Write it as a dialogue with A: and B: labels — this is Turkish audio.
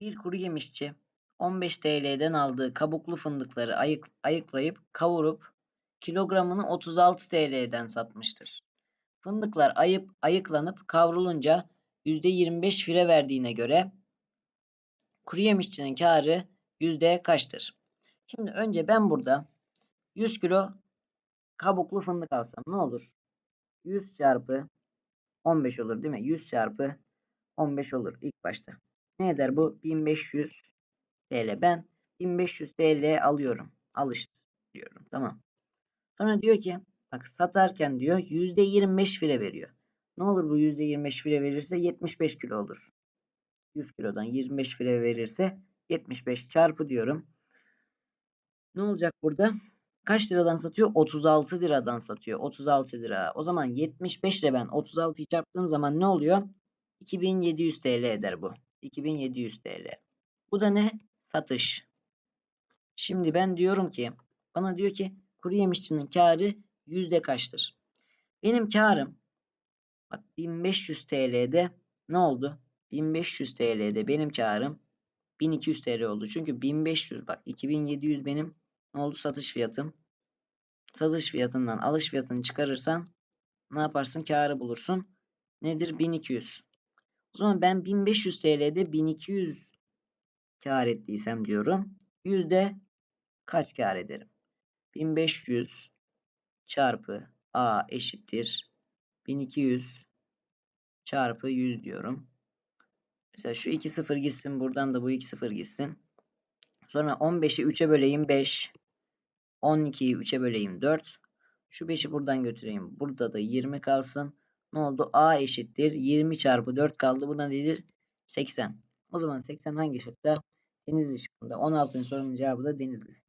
A: Bir kuru yemişçi 15 TL'den aldığı kabuklu fındıkları ayık, ayıklayıp kavurup kilogramını 36 TL'den satmıştır. Fındıklar ayıp, ayıklanıp kavrulunca %25 fire verdiğine göre kuru yemişçinin karı yüzde kaçtır? Şimdi önce ben burada 100 kilo kabuklu fındık alsam ne olur? 100 çarpı 15 olur değil mi? 100 çarpı 15 olur ilk başta. Ne eder bu? 1500 TL. Ben 1500 TL alıyorum. Alış diyorum. Tamam. Sonra diyor ki bak satarken diyor %25 fire veriyor. Ne olur bu %25 fire verirse 75 kilo olur. 100 kilodan 25 fire verirse 75 çarpı diyorum. Ne olacak burada? Kaç liradan satıyor? 36 liradan satıyor. 36 lira. O zaman 75 ile ben 36'yı çarptığım zaman ne oluyor? 2700 TL eder bu. 2700 TL. Bu da ne? Satış. Şimdi ben diyorum ki bana diyor ki kuru yemişçinin karı yüzde kaçtır? Benim karım bak 1500 TL'de ne oldu? 1500 TL'de benim karım 1200 TL oldu. Çünkü 1500 bak 2700 benim ne oldu satış fiyatım. Satış fiyatından alış fiyatını çıkarırsan ne yaparsın? Karı bulursun. Nedir? 1200. O zaman ben 1500 TL'de 1200 kar ettiysem diyorum. Yüzde kaç kar ederim? 1500 çarpı A eşittir. 1200 çarpı 100 diyorum. Mesela şu 2 0 gitsin. Buradan da bu 2 0 gitsin. Sonra 15'i 3'e böleyim 5. 12'yi 3'e böleyim 4. Şu 5'i buradan götüreyim. Burada da 20 kalsın. Ne oldu? A eşittir. 20 çarpı 4 kaldı. Bu da nedir? 80. O zaman 80 hangi şıkta? Denizli şıkkında. 16. sorunun cevabı da Denizli.